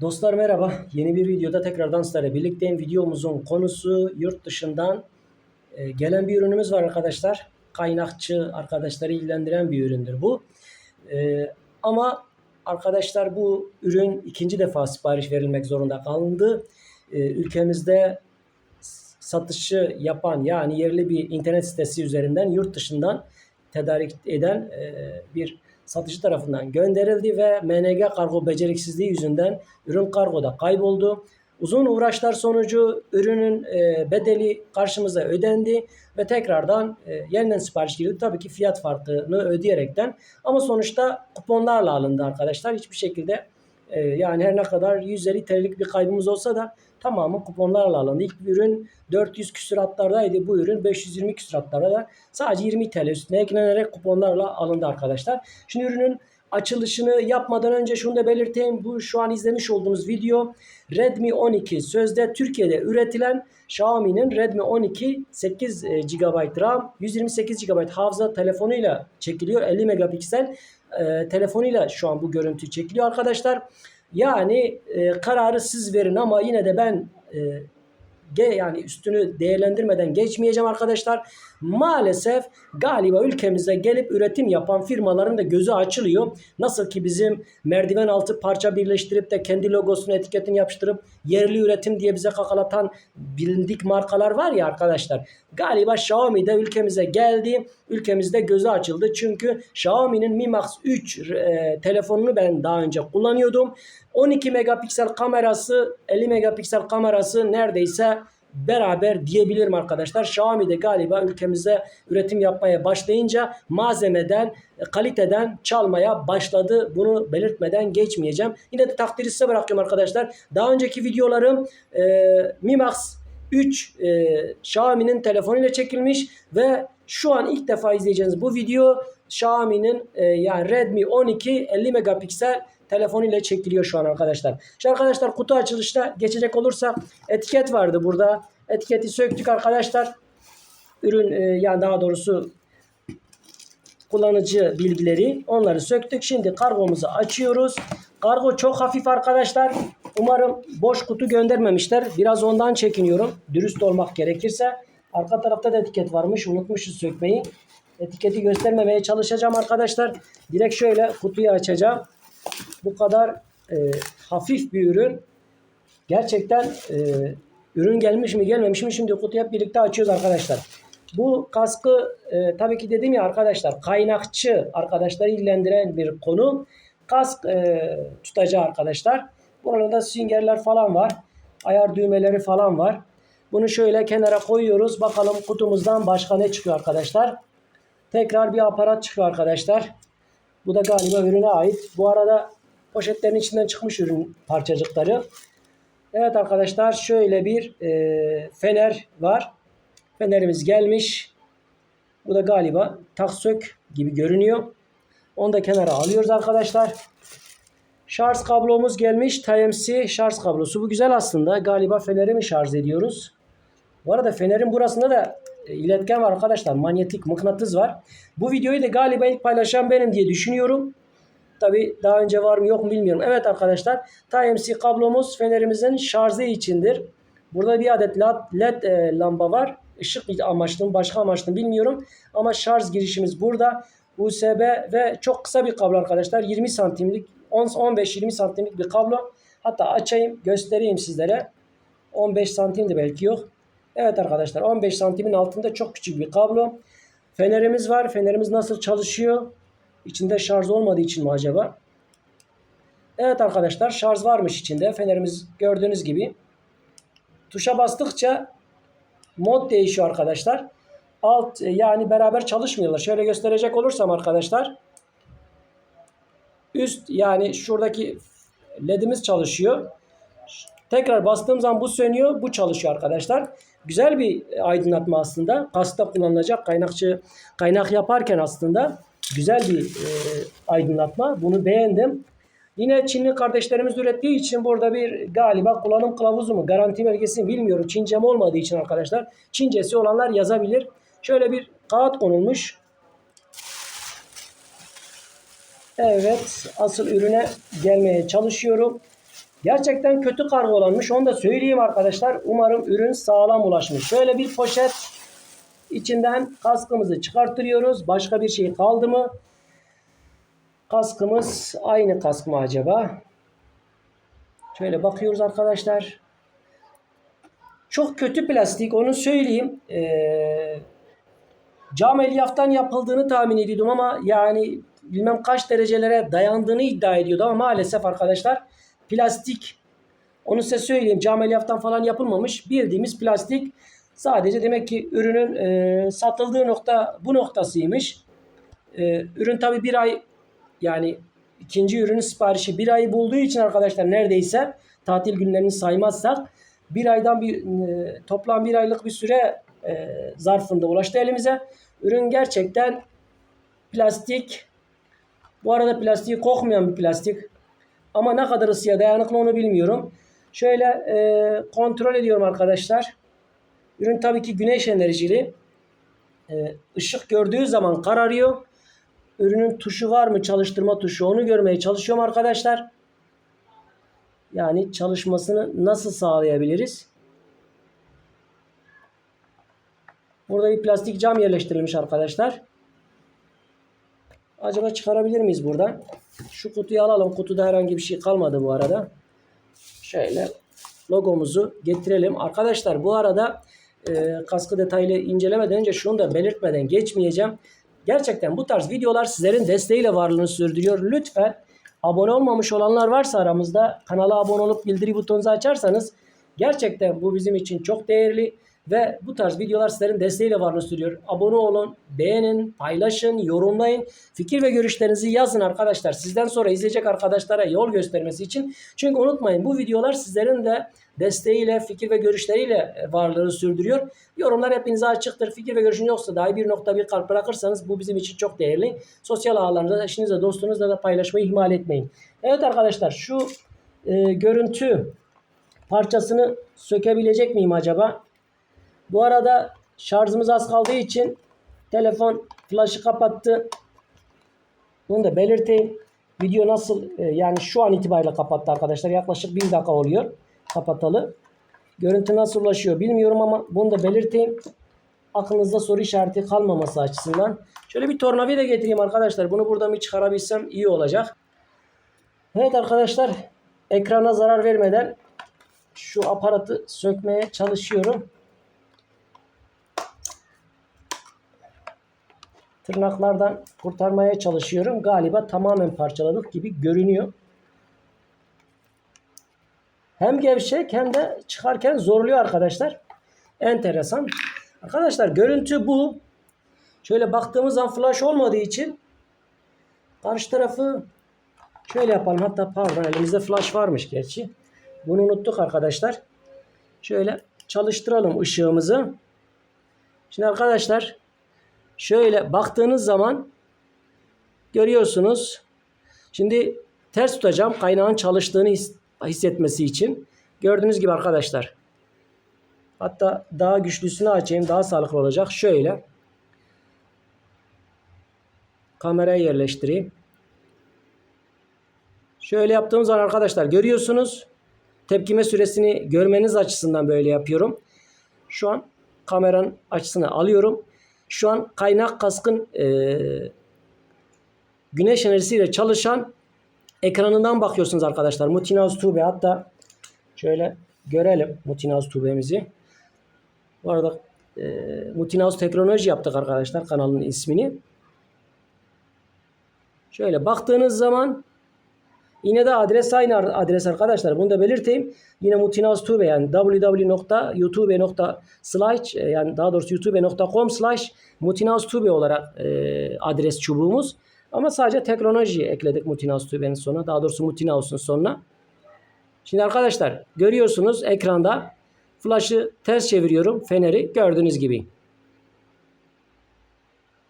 Dostlar merhaba. Yeni bir videoda tekrardan sizlerle birlikteyim. Videomuzun konusu yurt dışından e, gelen bir ürünümüz var arkadaşlar. Kaynakçı arkadaşları ilgilendiren bir üründür bu. E, ama arkadaşlar bu ürün ikinci defa sipariş verilmek zorunda kalındı. E, ülkemizde satışı yapan yani yerli bir internet sitesi üzerinden yurt dışından tedarik eden bir satıcı tarafından gönderildi ve MNG kargo beceriksizliği yüzünden ürün kargoda kayboldu. Uzun uğraşlar sonucu ürünün e, bedeli karşımıza ödendi ve tekrardan e, yeniden sipariş girildi. Tabii ki fiyat farkını ödeyerekten ama sonuçta kuponlarla alındı arkadaşlar. Hiçbir şekilde e, yani her ne kadar 150 TL'lik bir kaybımız olsa da tamamı kuponlarla alındı. İlk ürün 400 küsuratlardaydı. Bu ürün 520 küsuratlarda da sadece 20 TL üstüne eklenerek kuponlarla alındı arkadaşlar. Şimdi ürünün açılışını yapmadan önce şunu da belirteyim. Bu şu an izlemiş olduğunuz video Redmi 12 sözde Türkiye'de üretilen Xiaomi'nin Redmi 12 8 GB RAM 128 GB hafıza telefonuyla çekiliyor. 50 megapiksel e, telefonuyla şu an bu görüntü çekiliyor arkadaşlar. Yani e, kararı siz verin ama yine de ben e, yani üstünü değerlendirmeden geçmeyeceğim arkadaşlar. Maalesef galiba ülkemize gelip üretim yapan firmaların da gözü açılıyor. Nasıl ki bizim merdiven altı parça birleştirip de kendi logosunu etiketini yapıştırıp yerli üretim diye bize kakalatan bilindik markalar var ya arkadaşlar. Galiba Xiaomi de ülkemize geldi. Ülkemizde gözü açıldı. Çünkü Xiaomi'nin Mi Max 3 e, telefonunu ben daha önce kullanıyordum. 12 megapiksel kamerası, 50 megapiksel kamerası neredeyse beraber diyebilirim arkadaşlar. Xiaomi de galiba ülkemize üretim yapmaya başlayınca malzemeden, kaliteden çalmaya başladı. Bunu belirtmeden geçmeyeceğim. Yine de takdiri size bırakıyorum arkadaşlar. Daha önceki videolarım e, Mi Max 3 e, Xiaomi'nin telefonuyla çekilmiş ve şu an ilk defa izleyeceğiniz bu video Xiaomi'nin e, yani Redmi 12 50 megapiksel telefonuyla çekiliyor şu an arkadaşlar. Şimdi arkadaşlar kutu açılışına geçecek olursak etiket vardı burada. Etiketi söktük arkadaşlar. Ürün e, yani daha doğrusu kullanıcı bilgileri onları söktük. Şimdi kargomuzu açıyoruz. Kargo çok hafif arkadaşlar. Umarım boş kutu göndermemişler. Biraz ondan çekiniyorum. Dürüst olmak gerekirse. Arka tarafta da etiket varmış. Unutmuşuz sökmeyi. Etiketi göstermemeye çalışacağım arkadaşlar. Direkt şöyle kutuyu açacağım. Bu kadar e, hafif bir ürün. Gerçekten e, ürün gelmiş mi gelmemiş mi şimdi kutuyu hep birlikte açıyoruz arkadaşlar. Bu kaskı e, tabii ki dedim ya arkadaşlar kaynakçı arkadaşları ilgilendiren bir konu. Kask e, tutacağı arkadaşlar. Burada da süngerler falan var. Ayar düğmeleri falan var. Bunu şöyle kenara koyuyoruz. Bakalım kutumuzdan başka ne çıkıyor arkadaşlar. Tekrar bir aparat çıkıyor arkadaşlar. Bu da galiba ürüne ait. Bu arada poşetlerin içinden çıkmış ürün parçacıkları. Evet arkadaşlar şöyle bir e, fener var. Fenerimiz gelmiş. Bu da galiba taksök gibi görünüyor. Onu da kenara alıyoruz arkadaşlar. Şarj kablomuz gelmiş. Type-C şarj kablosu. Bu güzel aslında. Galiba feneri mi şarj ediyoruz? Bu arada fenerin burasında da iletken var arkadaşlar. Manyetik mıknatıs var. Bu videoyu da galiba ilk paylaşan benim diye düşünüyorum. Tabi daha önce var mı yok mu bilmiyorum. Evet arkadaşlar Type-C kablomuz fenerimizin şarjı içindir. Burada bir adet led e, lamba var. Işık amaçlı mı başka amaçlı bilmiyorum. Ama şarj girişimiz burada. USB ve çok kısa bir kablo arkadaşlar. 20 santimlik 15-20 santimlik bir kablo. Hatta açayım göstereyim sizlere. 15 santim de belki yok. Evet arkadaşlar 15 santimin altında çok küçük bir kablo. Fenerimiz var. Fenerimiz nasıl çalışıyor? İçinde şarj olmadığı için mi acaba? Evet arkadaşlar şarj varmış içinde. Fenerimiz gördüğünüz gibi. Tuşa bastıkça mod değişiyor arkadaşlar. Alt yani beraber çalışmıyorlar. Şöyle gösterecek olursam arkadaşlar. Üst yani şuradaki ledimiz çalışıyor. Tekrar bastığım zaman bu sönüyor. Bu çalışıyor arkadaşlar. Güzel bir aydınlatma aslında. Kasta kullanılacak kaynakçı kaynak yaparken aslında güzel bir e, aydınlatma. Bunu beğendim. Yine Çinli kardeşlerimiz ürettiği için burada bir galiba kullanım kılavuzu mu garanti belgesi mi bilmiyorum. Çincem olmadığı için arkadaşlar. Çincesi olanlar yazabilir. Şöyle bir kağıt konulmuş. Evet asıl ürüne gelmeye çalışıyorum. Gerçekten kötü kargolanmış. Onu da söyleyeyim arkadaşlar. Umarım ürün sağlam ulaşmış. Şöyle bir poşet içinden kaskımızı çıkartıyoruz. Başka bir şey kaldı mı? Kaskımız aynı kask mı acaba? Şöyle bakıyoruz arkadaşlar. Çok kötü plastik onu söyleyeyim. Ee, cam elyaftan yapıldığını tahmin ediyordum ama yani bilmem kaç derecelere dayandığını iddia ediyordu ama maalesef arkadaşlar plastik onu size söyleyeyim cam elyaftan falan yapılmamış bildiğimiz plastik sadece demek ki ürünün e, satıldığı nokta bu noktasıymış. E, ürün tabi bir ay yani ikinci ürünün siparişi bir ayı bulduğu için arkadaşlar neredeyse tatil günlerini saymazsak bir aydan bir e, toplam bir aylık bir süre e, zarfında ulaştı elimize. Ürün gerçekten plastik. Bu arada plastiği kokmayan bir plastik. Ama ne kadar ısıya dayanıklı onu bilmiyorum. Şöyle e, kontrol ediyorum arkadaşlar. Ürün tabii ki güneş enerjili. E, ışık gördüğü zaman kararıyor. Ürünün tuşu var mı çalıştırma tuşu onu görmeye çalışıyorum arkadaşlar. Yani çalışmasını nasıl sağlayabiliriz? Burada bir plastik cam yerleştirilmiş arkadaşlar. Acaba çıkarabilir miyiz buradan? Şu kutuyu alalım. Kutuda herhangi bir şey kalmadı bu arada. Şöyle logomuzu getirelim. Arkadaşlar bu arada e, kaskı detaylı incelemeden önce şunu da belirtmeden geçmeyeceğim. Gerçekten bu tarz videolar sizlerin desteğiyle varlığını sürdürüyor. Lütfen abone olmamış olanlar varsa aramızda kanala abone olup bildiri butonunuzu açarsanız gerçekten bu bizim için çok değerli ve bu tarz videolar sizlerin desteğiyle varlığını sürüyor. Abone olun, beğenin, paylaşın, yorumlayın. Fikir ve görüşlerinizi yazın arkadaşlar. Sizden sonra izleyecek arkadaşlara yol göstermesi için. Çünkü unutmayın bu videolar sizlerin de desteğiyle, fikir ve görüşleriyle varlığını sürdürüyor. Yorumlar hepinize açıktır. Fikir ve görüşün yoksa dahi bir nokta bir kalp bırakırsanız bu bizim için çok değerli. Sosyal ağlarınızda, eşinizle, dostunuzla da paylaşmayı ihmal etmeyin. Evet arkadaşlar şu e, görüntü parçasını sökebilecek miyim acaba? Bu arada şarjımız az kaldığı için telefon flaşı kapattı. Bunu da belirteyim. Video nasıl e, yani şu an itibariyle kapattı arkadaşlar. Yaklaşık bir dakika oluyor kapatalı. Görüntü nasıl ulaşıyor bilmiyorum ama bunu da belirteyim. Aklınızda soru işareti kalmaması açısından. Şöyle bir tornavida getireyim arkadaşlar. Bunu buradan bir çıkarabilsem iyi olacak. Evet arkadaşlar ekrana zarar vermeden şu aparatı sökmeye çalışıyorum. Tırnaklardan kurtarmaya çalışıyorum. Galiba tamamen parçaladık gibi görünüyor. Hem gevşek hem de çıkarken zorluyor arkadaşlar. Enteresan. Arkadaşlar görüntü bu. Şöyle baktığımız zaman flash olmadığı için karşı tarafı şöyle yapalım. Hatta pardon elimizde flash varmış gerçi. Bunu unuttuk arkadaşlar. Şöyle çalıştıralım ışığımızı. Şimdi arkadaşlar şöyle baktığınız zaman görüyorsunuz. Şimdi ters tutacağım kaynağın çalıştığını his, hissetmesi için. Gördüğünüz gibi arkadaşlar. Hatta daha güçlüsünü açayım. Daha sağlıklı olacak. Şöyle. Kameraya yerleştireyim. Şöyle yaptığım zaman arkadaşlar görüyorsunuz. Tepkime süresini görmeniz açısından böyle yapıyorum. Şu an kameranın açısını alıyorum. Şu an kaynak kaskın e, güneş enerjisiyle çalışan ekranından bakıyorsunuz arkadaşlar. Mutinaz tube hatta şöyle görelim Mutinaz tubemizi. Bu arada e, Mutinaz teknoloji yaptık arkadaşlar kanalın ismini. Şöyle baktığınız zaman Yine de adres aynı adres arkadaşlar. Bunu da belirteyim. Yine Mutinaz Tube yani www.youtube.slash e, yani daha doğrusu youtube.com slash Mutinaz Tube olarak e, adres çubuğumuz. Ama sadece teknoloji ekledik Mutinaz Tube'nin sonuna. Daha doğrusu Mutinaz'ın sonuna. Şimdi arkadaşlar görüyorsunuz ekranda flash'ı ters çeviriyorum. Feneri gördüğünüz gibi.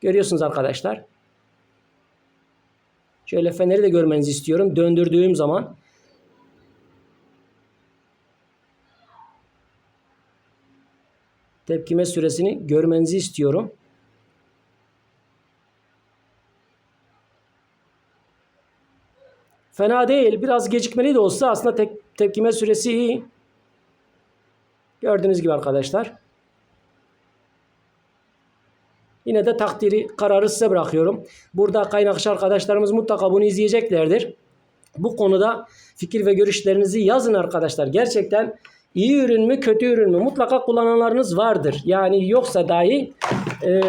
Görüyorsunuz arkadaşlar. Şöyle feneri de görmenizi istiyorum. Döndürdüğüm zaman tepkime süresini görmenizi istiyorum. Fena değil. Biraz gecikmeli de olsa aslında tek, tepkime süresi iyi. Gördüğünüz gibi arkadaşlar. Yine de takdiri kararı size bırakıyorum. Burada kaynakçı arkadaşlarımız mutlaka bunu izleyeceklerdir. Bu konuda fikir ve görüşlerinizi yazın arkadaşlar. Gerçekten iyi ürün mü kötü ürün mü mutlaka kullananlarınız vardır. Yani yoksa dahi e,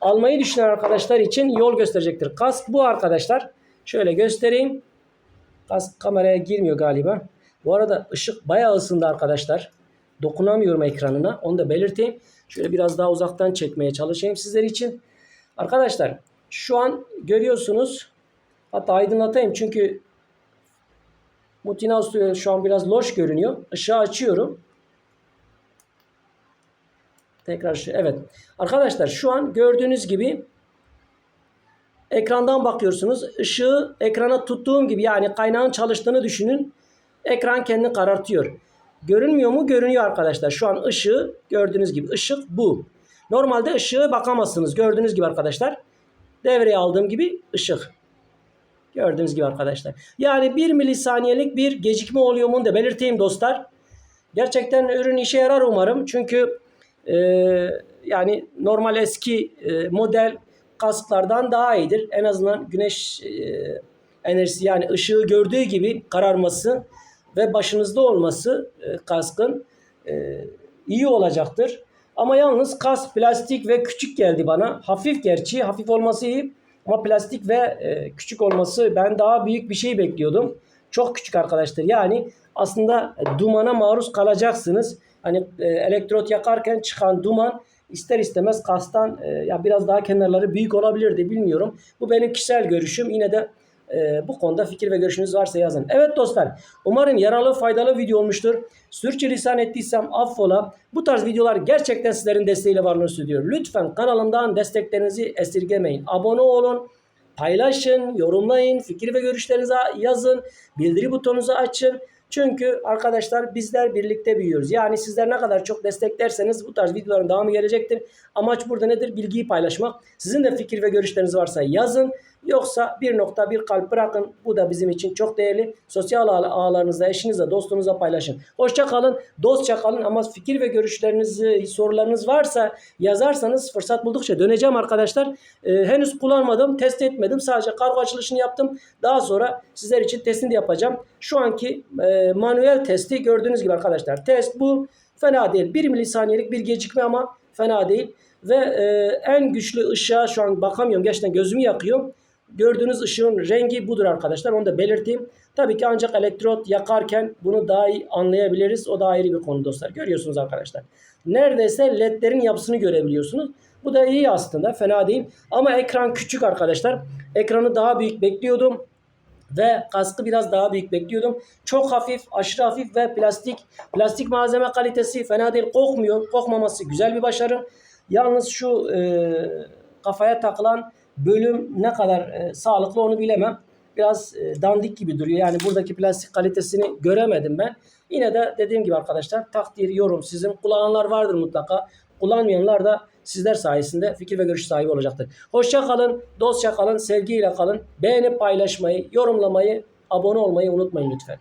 almayı düşünen arkadaşlar için yol gösterecektir. Kask bu arkadaşlar. Şöyle göstereyim. Kask kameraya girmiyor galiba. Bu arada ışık bayağı ısındı arkadaşlar. Dokunamıyorum ekranına. Onu da belirteyim. Şöyle biraz daha uzaktan çekmeye çalışayım sizler için. Arkadaşlar şu an görüyorsunuz. Hatta aydınlatayım çünkü Mutina Studio şu an biraz loş görünüyor. Işığı açıyorum. Tekrar şu evet. Arkadaşlar şu an gördüğünüz gibi ekrandan bakıyorsunuz. Işığı ekrana tuttuğum gibi yani kaynağın çalıştığını düşünün. Ekran kendini karartıyor. Görünmüyor mu? Görünüyor arkadaşlar. Şu an ışığı gördüğünüz gibi ışık bu. Normalde ışığı bakamazsınız. Gördüğünüz gibi arkadaşlar. Devreye aldığım gibi ışık. Gördüğünüz gibi arkadaşlar. Yani 1 milisaniyelik bir gecikme oluyor mu da belirteyim dostlar. Gerçekten ürün işe yarar umarım. Çünkü e, yani normal eski e, model kasklardan daha iyidir. En azından güneş e, enerjisi yani ışığı gördüğü gibi kararması ve başınızda olması e, kaskın e, iyi olacaktır. Ama yalnız kask plastik ve küçük geldi bana. Hafif gerçi. Hafif olması iyi. Ama plastik ve e, küçük olması ben daha büyük bir şey bekliyordum. Çok küçük arkadaşlar. Yani aslında dumana maruz kalacaksınız. Hani e, elektrot yakarken çıkan duman ister istemez kastan ya biraz daha kenarları büyük olabilirdi bilmiyorum. Bu benim kişisel görüşüm. Yine de e, bu konuda fikir ve görüşünüz varsa yazın. Evet dostlar umarım yararlı faydalı video olmuştur. Sürçülisan ettiysem affola. Bu tarz videolar gerçekten sizlerin desteğiyle varlığını sürdürüyor. Lütfen kanalımdan desteklerinizi esirgemeyin. Abone olun. Paylaşın, yorumlayın, fikir ve görüşlerinizi yazın, bildiri butonunuzu açın. Çünkü arkadaşlar bizler birlikte büyüyoruz. Yani sizler ne kadar çok desteklerseniz bu tarz videoların devamı gelecektir. Amaç burada nedir? Bilgiyi paylaşmak. Sizin de fikir ve görüşleriniz varsa yazın. Yoksa bir nokta bir kalp bırakın. Bu da bizim için çok değerli. Sosyal ağ- ağlarınızda, eşinizle, dostunuzla paylaşın. Hoşça kalın, dostça kalın ama fikir ve görüşlerinizi, sorularınız varsa yazarsanız fırsat buldukça döneceğim arkadaşlar. Ee, henüz kullanmadım, test etmedim. Sadece kargo açılışını yaptım. Daha sonra sizler için testini de yapacağım. Şu anki e, manuel testi gördüğünüz gibi arkadaşlar. Test bu. Fena değil. 1 milisaniyelik bir gecikme ama fena değil. Ve e, en güçlü ışığa şu an bakamıyorum. Gerçekten gözümü yakıyor. Gördüğünüz ışığın rengi budur arkadaşlar. Onu da belirteyim. Tabii ki ancak elektrot yakarken bunu daha iyi anlayabiliriz. O da ayrı bir konu dostlar. Görüyorsunuz arkadaşlar. Neredeyse ledlerin yapısını görebiliyorsunuz. Bu da iyi aslında. Fena değil. Ama ekran küçük arkadaşlar. Ekranı daha büyük bekliyordum. Ve kaskı biraz daha büyük bekliyordum. Çok hafif, aşırı hafif ve plastik. Plastik malzeme kalitesi fena değil. Kokmuyor. Kokmaması güzel bir başarı. Yalnız şu e, kafaya takılan bölüm ne kadar e, sağlıklı onu bilemem. Biraz e, dandik gibi duruyor. Yani buradaki plastik kalitesini göremedim ben. Yine de dediğim gibi arkadaşlar takdir, yorum sizin. Kullananlar vardır mutlaka. Kullanmayanlar da sizler sayesinde fikir ve görüş sahibi olacaktır. Hoşça kalın, dostça kalın, sevgiyle kalın. Beğenip paylaşmayı, yorumlamayı, abone olmayı unutmayın lütfen.